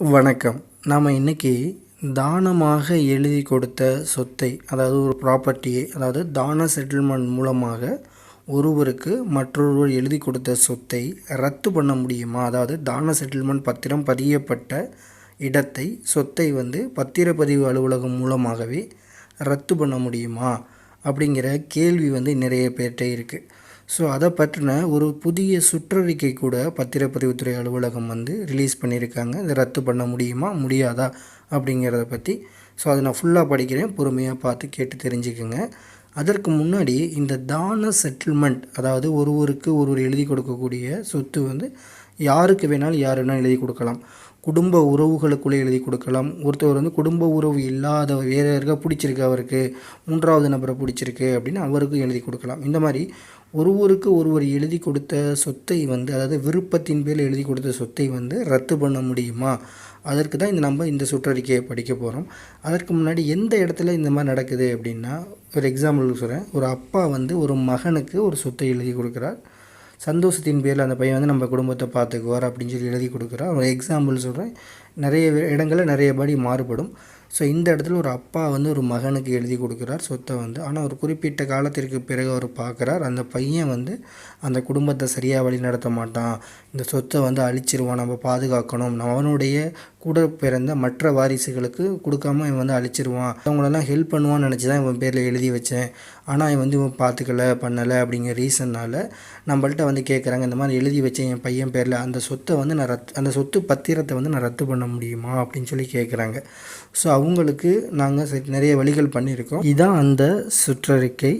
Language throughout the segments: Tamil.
வணக்கம். நாம் இன்றைக்கி தானமாக எழுதி கொடுத்த சொத்தை அதாவது ஒரு ப்ராப்பர்ட்டியை அதாவது தான செட்டில்மெண்ட் மூலமாக ஒருவருக்கு மற்றொருவர் எழுதி கொடுத்த சொத்தை ரத்து பண்ண முடியுமா? அதாவது தான செட்டில்மெண்ட் பத்திரம் பதியப்பட்ட இடத்தை சொத்தை வந்து பத்திரப்பதிவு அலுவலகம் மூலமாகவே ரத்து பண்ண முடியுமா? அப்படிங்கிற கேள்வி வந்து நிறைய பேர்கிட்ட இருக்குது ஸோ அதை பற்றின ஒரு புதிய சுற்றறிக்கை கூட பத்திரப்பதிவுத்துறை அலுவலகம் வந்து ரிலீஸ் பண்ணியிருக்காங்க. இதை ரத்து பண்ண முடியுமா? முடியாதா? அப்படிங்கிறத பற்றி ஸோ அதை நான் ஃபுல்லாக படிக்கிறேன். பொறுமையாக பார்த்து கேட்டு தெரிஞ்சுக்கோங்க. அதற்கு முன்னாடி இந்த தான செட்டில்மெண்ட் அதாவது ஒருவருக்கு ஒருவர் எழுதி கொடுக்கக்கூடிய சொத்து வந்து யாருக்கு வேணாலும் யார் வேணாலும் எழுதி கொடுக்கலாம். குடும்ப உறவுகளுக்குள்ளே எழுதி கொடுக்கலாம். ஒருத்தவர் வந்து குடும்ப உறவு இல்லாத வேறு யாருக்கா பிடிச்சிருக்கு அவருக்கு மூன்றாவது நபரை பிடிச்சிருக்கு அப்படின்னு அவருக்கும் எழுதி கொடுக்கலாம். இந்த மாதிரி ஒருவருக்கு ஒருவர் எழுதி கொடுத்த சொத்தை வந்து அதாவது விருப்பத்தின் பேரில் எழுதி கொடுத்த சொத்தை வந்து ரத்து பண்ண முடியுமா? அதற்கு தான் இந்த நம்ம இந்த சுற்றறிக்கையை படிக்க போகிறோம் அதற்கு முன்னாடி எந்த இடத்துல இந்த மாதிரி நடக்குது அப்படின்னா ஒரு எக்ஸாம்பிளுக்கு சொல்கிறேன் ஒரு அப்பா வந்து ஒரு மகனுக்கு ஒரு சொத்தை எழுதி கொடுக்குறார். சந்தோஷத்தின் பேரில் அந்த பையன் வந்து நம்ம குடும்பத்தை பார்த்துக்குவார் அப்படின்னு சொல்லி எழுதி கொடுக்குறான். ஒரு எக்ஸாம்பிள் சொல்கிறேன் நிறைய இடங்களில் நிறைய படி மாறுபடும். ஸோ இந்த இடத்துல ஒரு அப்பா வந்து ஒரு மகனுக்கு எழுதி கொடுக்குறார் சொத்தை வந்து. ஆனால் ஒரு குறிப்பிட்ட காலத்திற்கு பிறகு அவர் பார்க்குறார் அந்த பையன் வந்து அந்த குடும்பத்தை சரியாக வழி நடத்த மாட்டான். இந்த சொத்தை வந்து அழிச்சிருவான் நம்ம பாதுகாக்கணும். அவனுடைய கூட பிறந்த மற்ற வாரிசுகளுக்கு கொடுக்காம இவன் வந்து அழிச்சிருவான். அவங்களெல்லாம் ஹெல்ப் பண்ணுவான்னு நினச்சி தான் இவன் பேரில் எழுதி வச்சேன். ஆனால் இவன் வந்து இவன் பார்த்துக்கல பண்ணலை அப்படிங்கிற ரீசன்னால் நம்மள்ட்ட வந்து கேட்குறாங்க இந்த மாதிரி எழுதி வச்சேன் என் பையன் பேரில் அந்த சொத்தை வந்து நான் ரத் அந்த சொத்து பத்திரத்தை வந்து நான் ரத்து பண்ண முடியுமா அப்படின்னு சொல்லி கேட்குறாங்க ஸோ அவங்களுக்கு நாங்கள் நிறைய வழிகள் பண்ணியிருக்கோம். இதான் அந்த சுற்றறிக்கை.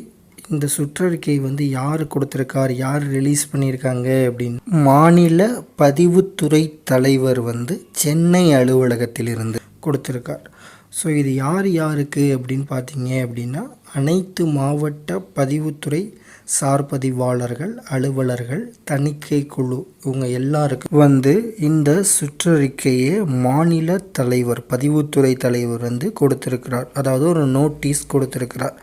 இந்த சுற்றறிக்கை வந்து யார் கொடுத்துருக்கார் யார் ரிலீஸ் பண்ணியிருக்காங்க அப்படின்னு. மாநில பதிவுத்துறை தலைவர் வந்து சென்னை அலுவலகத்திலிருந்து கொடுத்துருக்கார். ஸோ இது யார் யாருக்கு அப்படின்னு பார்த்தீங்க அப்படின்னா அனைத்து மாவட்ட பதிவுத்துறை சார்பதிவாளர்கள் அலுவலர்கள் தணிக்கை குழு இவங்க எல்லாருக்கும் வந்து இந்த சுற்றறிக்கையை மாநில தலைவர் பதிவுத்துறை தலைவர் வந்து கொடுத்துருக்கிறார். அதாவது ஒரு நோட்டீஸ் கொடுத்துருக்கிறார்.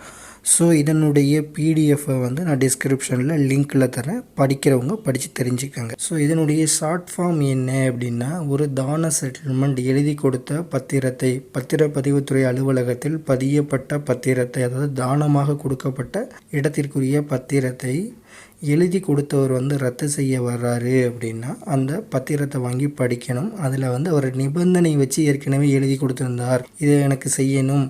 ஸோ இதனுடைய பிடிஎஃப்பை வந்து நான் டிஸ்கிரிப்ஷனில் லிங்க்கில் தரேன் படிக்கிறவங்க படித்து தெரிஞ்சுக்கோங்க. ஸோ இதனுடைய ஷார்ட் ஃபார்ம் என்ன அப்படின்னா ஒரு தான செட்டில்மெண்ட் எழுதி கொடுத்த பத்திரத்தை பத்திரப்பதிவுத்துறை அலுவலகத்தில் பதியப்பட்ட பத்திரத்தை அதாவது தானமாக கொடுக்கப்பட்ட இடத்திற்குரிய பத்திரத்தை எழுதி கொடுத்தவர் வந்து ரத்து செய்ய வர்றாரு அப்படின்னா அந்த பத்திரத்தை வாங்கி படிக்கணும். அதில் வந்து அவர் நிபந்தனை வச்சு ஏற்கனவே எழுதி கொடுத்துருந்தார். இதை எனக்கு செய்யணும்.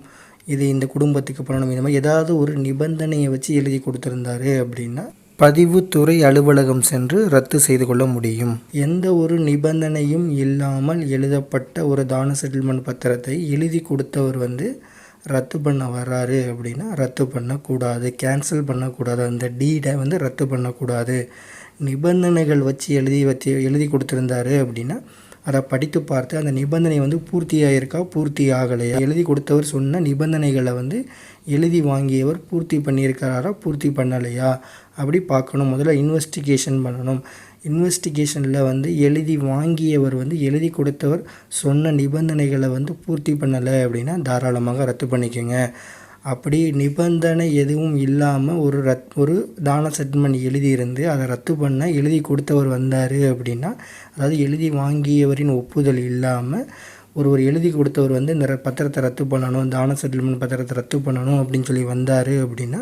இது இந்த குடும்பத்துக்கு பண்ணணும். இந்த மாதிரி ஏதாவது ஒரு நிபந்தனையை வச்சு எழுதி கொடுத்துருந்தாரு அப்படின்னா பதிவுத்துறை அலுவலகம் சென்று ரத்து செய்து கொள்ள முடியும். எந்த ஒரு நிபந்தனையும் இல்லாமல் எழுதப்பட்ட ஒரு தான செட்டில்மெண்ட் பத்திரத்தை எழுதி கொடுத்தவர் வந்து ரத்து பண்ண வர்றாரு அப்படின்னா ரத்து பண்ணக்கூடாது கேன்சல் பண்ணக்கூடாது. அந்த டீடை வந்து ரத்து பண்ணக்கூடாது. நிபந்தனைகள் வச்சு எழுதி வச்சு எழுதி கொடுத்துருந்தாரு அப்படின்னா அதை படித்து பார்த்து அந்த நிபந்தனை வந்து பூர்த்தியாக இருக்கா பூர்த்தி ஆகலையா எழுதி கொடுத்தவர் சொன்ன நிபந்தனைகளை வந்து எழுதி வாங்கியவர் பூர்த்தி பண்ணியிருக்கிறாரா பூர்த்தி பண்ணலையா? அப்படி பார்க்கணும். முதல்ல இன்வெஸ்டிகேஷன் பண்ணணும். இன்வெஸ்டிகேஷனில் வந்து எழுதி வாங்கியவர் வந்து எழுதி கொடுத்தவர் சொன்ன நிபந்தனைகளை வந்து பூர்த்தி பண்ணலை அப்படின்னா தாராளமாக ரத்து பண்ணிக்கோங்க. அப்படி நிபந்தனை எதுவும் இல்லாமல் ஒரு ரத் ஒரு தான செட்டில்மெண்ட் எழுதியிருந்து அதை ரத்து பண்ண எழுதி கொடுத்தவர் வந்தார் அப்படின்னா அதாவது எழுதி வாங்கியவரின் ஒப்புதல் இல்லாமல் ஒருவர் எழுதி கொடுத்தவர் வந்து இந்த பத்திரத்தை ரத்து பண்ணணும் தான செட்டில்மெண்ட் பத்திரத்தை ரத்து பண்ணணும் அப்படின்னு சொல்லி வந்தார் அப்படின்னா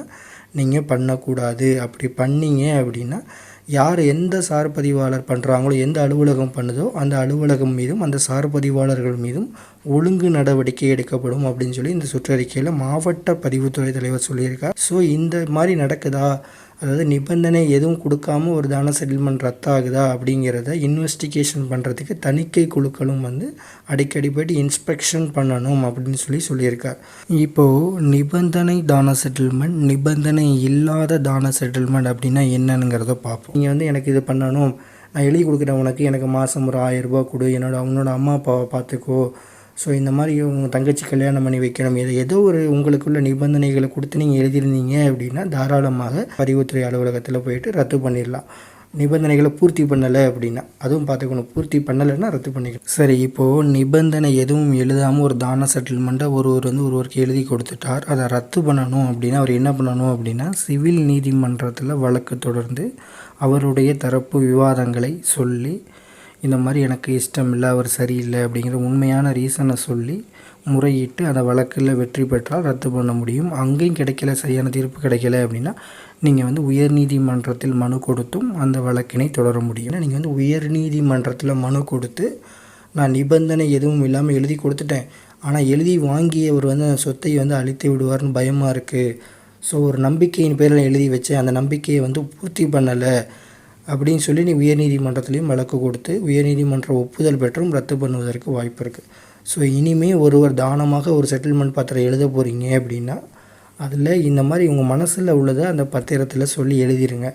நீங்கள் பண்ணக்கூடாது. அப்படி பண்ணீங்க அப்படின்னா யார் எந்த சார் பதிவாளர் பண்ணுறாங்களோ எந்த அலுவலகம் பண்ணுதோ அந்த அலுவலகம் மீதும் அந்த சார் பதிவாளர்கள் மீதும் ஒழுங்கு நடவடிக்கை எடுக்கப்படும் அப்படின்னு சொல்லி இந்த சுற்றறிக்கையில் மாவட்ட பதிவுத்துறை தலைவர் சொல்லியிருக்கார். ஸோ இந்த மாதிரி நடக்குதா? அதாவது நிபந்தனை எதுவும் கொடுக்காம ஒரு தான செட்டில்மெண்ட் ரத்தாகுதா அப்படிங்கிறத இன்வெஸ்டிகேஷன் பண்ணுறதுக்கு தணிக்கை குழுக்களும் வந்து அடிக்கடி போய்ட்டு இன்ஸ்பெக்ஷன் பண்ணணும் அப்படின்னு சொல்லி சொல்லியிருக்கார். இப்போது நிபந்தனை தான செட்டில்மெண்ட் நிபந்தனை இல்லாத தான செட்டில்மெண்ட் அப்படின்னா என்னங்கிறத பார்ப்போம். நீங்கள் வந்து எனக்கு இது பண்ணணும் நான் எழுதி கொடுக்குறேன் உனக்கு எனக்கு மாதம் ஒரு ஆயிரம் ரூபா கொடு என்னோட அவனோட அம்மா அப்பாவை பார்த்துக்கோ ஸோ இந்த மாதிரி உங்கள் தங்கச்சி கல்யாணம் பண்ணி வைக்கணும். எது ஏதோ ஒரு உங்களுக்குள்ள நிபந்தனைகளை கொடுத்து நீங்கள் எழுதியிருந்தீங்க அப்படின்னா தாராளமாக பதிவுத்துறை அலுவலகத்தில் போயிட்டு ரத்து பண்ணிடலாம் நிபந்தனைகளை பூர்த்தி பண்ணலை அப்படின்னா அதுவும் பார்த்துக்கணும். பூர்த்தி பண்ணலைன்னா ரத்து பண்ணிக்கணும் சரி இப்போது நிபந்தனை எதுவும் எழுதாமல் ஒரு தான செட்டில்மெண்ட்டை ஒருவர் வந்து ஒருவருக்கு எழுதி கொடுத்துட்டார். அதை ரத்து பண்ணணும் அப்படின்னா அவர் என்ன பண்ணணும் அப்படின்னா சிவில் நீதிமன்றத்தில் வழக்கு தொடர்ந்து அவருடைய தரப்பு விவாதங்களை சொல்லி இந்த மாதிரி எனக்கு இஷ்டம் இல்லை அவர் சரியில்லை அப்படிங்கிற உண்மையான ரீசனை சொல்லி முறையிட்டு அந்த வழக்கில் வெற்றி பெற்றால் ரத்து பண்ண முடியும். அங்கேயும் கிடைக்கல சரியான தீர்ப்பு கிடைக்கல அப்படின்னா நீங்கள் வந்து உயர்நீதிமன்றத்தில் மனு கொடுத்தும் அந்த வழக்கினை தொடர முடியும். நீங்கள் வந்து உயர்நீதிமன்றத்தில் மனு கொடுத்து நான் நிபந்தனை எதுவும் இல்லாமல் எழுதி கொடுத்துட்டேன். ஆனால் எழுதி வாங்கியவர் வந்து அந்த சொத்தை வந்து அழித்து விடுவார்னு பயமாக இருக்குது ஸோ ஒரு நம்பிக்கையின் பேரில் எழுதி வச்சேன். அந்த நம்பிக்கையை வந்து பூர்த்தி பண்ணலை. அப்படின்னு சொல்லி நீ உயர்நீதிமன்றத்துலேயும் வழக்கு கொடுத்து உயர்நீதிமன்ற ஒப்புதல் பெற்றும் ரத்து பண்ணுவதற்கு வாய்ப்பு இருக்குது ஸோ இனிமே ஒருவர் தானமாக ஒரு செட்டில்மெண்ட் பத்திரம் எழுத போகிறீங்க அப்படின்னா அதில் இந்த மாதிரி உங்கள் மனசில் உள்ளதை அந்த பத்திரத்தில் சொல்லி எழுதிருங்க.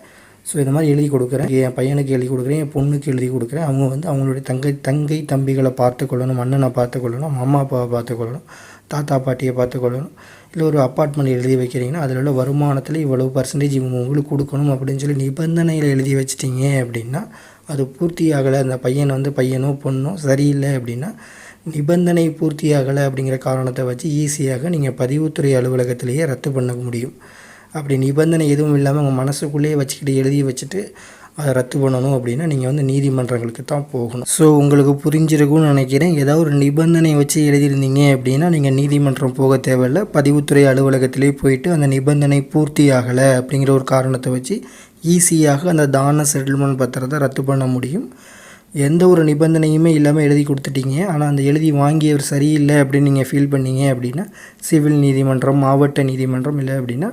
ஸோ இந்த மாதிரி எழுதி கொடுக்குறேன். என் பையனுக்கு எழுதி கொடுக்குறேன் என் பொண்ணுக்கு எழுதி கொடுக்குறேன். அவங்க வந்து அவங்களுடைய தங்கை தங்கை தம்பிகளை பார்த்துக்கொள்ளணும் அண்ணனை பார்த்துக்கொள்ளணும் அம்மா அப்பாவை பார்த்துக்கொள்ளணும் தாத்தா பாட்டியை பார்த்துக்கொள்ளணும். இல்லை ஒரு அப்பார்ட்மெண்ட் எழுதி வைக்கிறீங்கன்னா அதில் உள்ள வருமானத்தில் இவ்வளவு பர்சன்டேஜ் இவங்க உங்களுக்கு கொடுக்கணும் அப்படின்னு சொல்லி நிபந்தனையில் எழுதி வச்சிட்டீங்க அப்படின்னா அது பூர்த்தியாகலை அந்த பையன் வந்து பையனோ பொண்ணோ சரியில்லை அப்படின்னா நிபந்தனை பூர்த்தியாகலை அப்படிங்கிற காரணத்தை வச்சு ஈஸியாக நீங்கள் பதிவுத்துறை அலுவலகத்திலேயே ரத்து பண்ண முடியும். அப்படி நிபந்தனை எதுவும் இல்லாமல் உங்கள் மனசுக்குள்ளேயே வச்சுக்கிட்டு எழுதி வச்சுட்டு அதை ரத்து பண்ணணும் அப்படின்னா நீங்கள் வந்து நீதிமன்றங்களுக்கு தான் போகணும். ஸோ உங்களுக்கு புரிஞ்சிருக்கும்னு நினைக்கிறேன். ஏதாவது ஒரு நிபந்தனை வச்சு எழுதியிருந்தீங்க அப்படின்னா நீங்கள் நீதிமன்றம் போக தேவையில்ல. பதிவுத்துறை அலுவலகத்திலே போயிட்டு அந்த நிபந்தனை பூர்த்தி ஆகலை அப்படிங்கிற ஒரு காரணத்தை வச்சு ஈஸியாக அந்த தான செட்டில்மெண்ட் பத்திரத்தை ரத்து பண்ண முடியும். எந்த ஒரு நிபந்தனையுமே இல்லாமல் எழுதி கொடுத்துட்டீங்க. ஆனால் அந்த எழுதி வாங்கியவர் சரியில்லை அப்படின்னு நீங்கள் ஃபீல் பண்ணீங்க அப்படின்னா சிவில் நீதிமன்றம் மாவட்ட நீதிமன்றம் இல்லை அப்படின்னா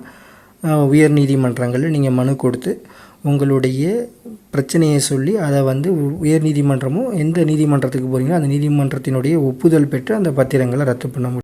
உயர் நீதிமன்றங்களில் நீங்கள் மனு கொடுத்து உங்களுடைய பிரச்சனையை சொல்லி அதை வந்து உயர் நீதிமன்றமும் எந்த நீதிமன்றத்துக்கு போகிறீங்களோ அந்த நீதிமன்றத்தினுடைய ஒப்புதல் பெற்று அந்த பத்திரங்களை ரத்து பண்ண முடியும்.